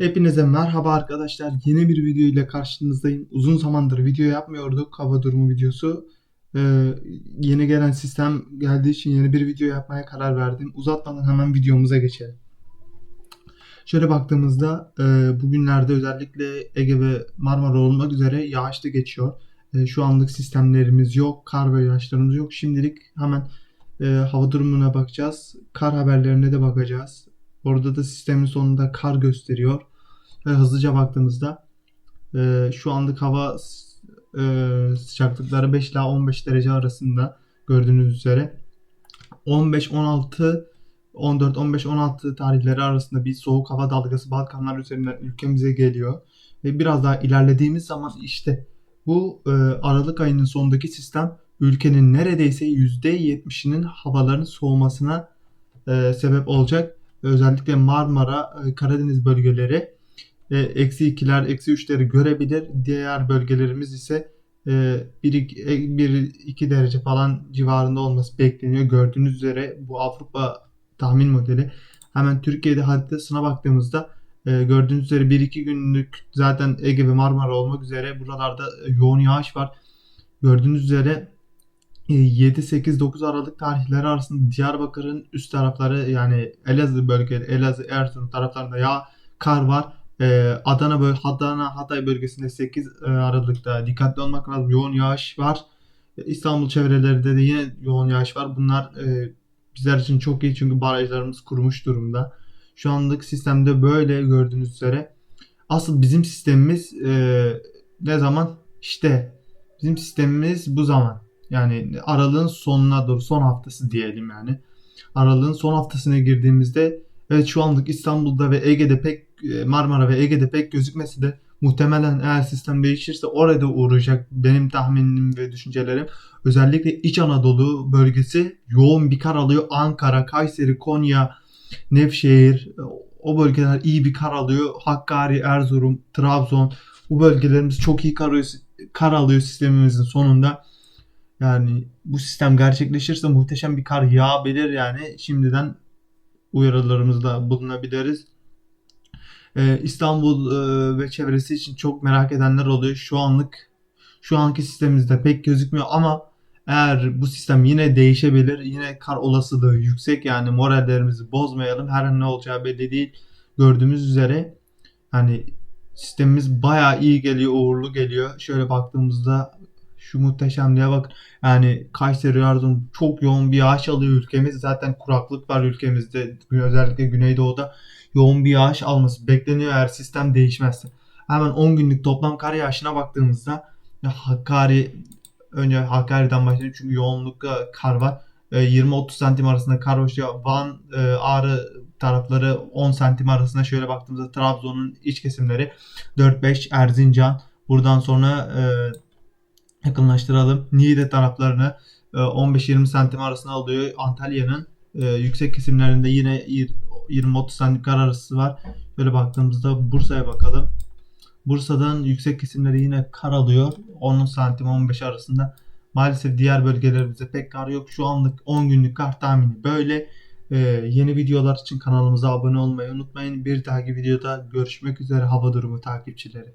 Hepinize merhaba arkadaşlar. Yeni bir video ile karşınızdayım. Uzun zamandır video yapmıyorduk. Hava durumu videosu. Ee, yeni gelen sistem geldiği için yeni bir video yapmaya karar verdim. Uzatmadan hemen videomuza geçelim. Şöyle baktığımızda e, bugünlerde özellikle Ege ve Marmara olmak üzere yağışlı geçiyor. E, şu anlık sistemlerimiz yok. Kar ve yağışlarımız yok. Şimdilik hemen e, hava durumuna bakacağız. Kar haberlerine de bakacağız. Orada da sistemin sonunda kar gösteriyor. Ve hızlıca baktığımızda e, şu anlık hava e, sıcaklıkları 5 ila 15 derece arasında gördüğünüz üzere. 15, 16, 14, 15, 16 tarihleri arasında bir soğuk hava dalgası Balkanlar üzerinden ülkemize geliyor. Ve biraz daha ilerlediğimiz zaman işte bu e, Aralık ayının sonundaki sistem ülkenin neredeyse %70'inin havaların soğumasına e, sebep olacak. Özellikle Marmara, e, Karadeniz bölgeleri eksi ikiler, eksi üçleri görebilir. Diğer bölgelerimiz ise e, 1-2 derece falan civarında olması bekleniyor. Gördüğünüz üzere bu Avrupa tahmin modeli. Hemen Türkiye'de haritasına baktığımızda e, gördüğünüz üzere 1-2 günlük zaten Ege ve Marmara olmak üzere buralarda e, yoğun yağış var. Gördüğünüz üzere 7-8-9 Aralık tarihleri arasında Diyarbakır'ın üst tarafları yani Elazığ bölgede, Elazığ, Erzurum taraflarında ya kar var. Ee, Adana böyle Adana Hatay bölgesinde 8 Aralık'ta dikkatli olmak lazım. Yoğun yağış var. İstanbul çevrelerinde de yine yoğun yağış var. Bunlar e, bizler için çok iyi çünkü barajlarımız kurumuş durumda. Şu anlık sistemde böyle gördüğünüz üzere. Asıl bizim sistemimiz e, ne zaman? İşte bizim sistemimiz bu zaman. Yani aralığın sonuna doğru son haftası diyelim yani. Aralığın son haftasına girdiğimizde evet şu anlık İstanbul'da ve Ege'de pek Marmara ve Ege'de pek gözükmesi de muhtemelen eğer sistem değişirse orada uğrayacak benim tahminim ve düşüncelerim. Özellikle İç Anadolu bölgesi yoğun bir kar alıyor. Ankara, Kayseri, Konya, Nevşehir o bölgeler iyi bir kar alıyor. Hakkari, Erzurum, Trabzon bu bölgelerimiz çok iyi kar alıyor, kar alıyor sistemimizin sonunda. Yani bu sistem gerçekleşirse muhteşem bir kar yağabilir yani şimdiden uyarılarımızda bulunabiliriz. Ee, İstanbul e, ve çevresi için çok merak edenler oluyor. Şu anlık şu anki sistemimizde pek gözükmüyor ama eğer bu sistem yine değişebilir. Yine kar olasılığı yüksek yani morallerimizi bozmayalım. Her an ne olacağı belli değil. Gördüğümüz üzere hani sistemimiz bayağı iyi geliyor, uğurlu geliyor. Şöyle baktığımızda şu muhteşemliğe bak. Yani Kayseri Erzurum çok yoğun bir yağış alıyor ülkemiz. Zaten kuraklık var ülkemizde. Özellikle Güneydoğu'da yoğun bir yağış alması bekleniyor eğer sistem değişmezse. Hemen 10 günlük toplam kar yağışına baktığımızda Hakkari önce Hakkari'den başlayalım çünkü yoğunlukta kar var. 20-30 santim arasında kar başlıyor. Van, e, Ağrı tarafları 10 santim arasında şöyle baktığımızda Trabzon'un iç kesimleri 4-5 Erzincan. Buradan sonra e, yakınlaştıralım. Niğde taraflarını 15-20 santim arasında alıyor. Antalya'nın e, yüksek kesimlerinde yine 20-30 santim kar arası var. Böyle baktığımızda Bursa'ya bakalım. Bursa'dan yüksek kesimleri yine kar alıyor. 10 santim 15 arasında. Maalesef diğer bölgelerimizde pek kar yok. Şu anlık 10 günlük kar tahmini böyle. Ee, yeni videolar için kanalımıza abone olmayı unutmayın. Bir dahaki videoda görüşmek üzere hava durumu takipçileri.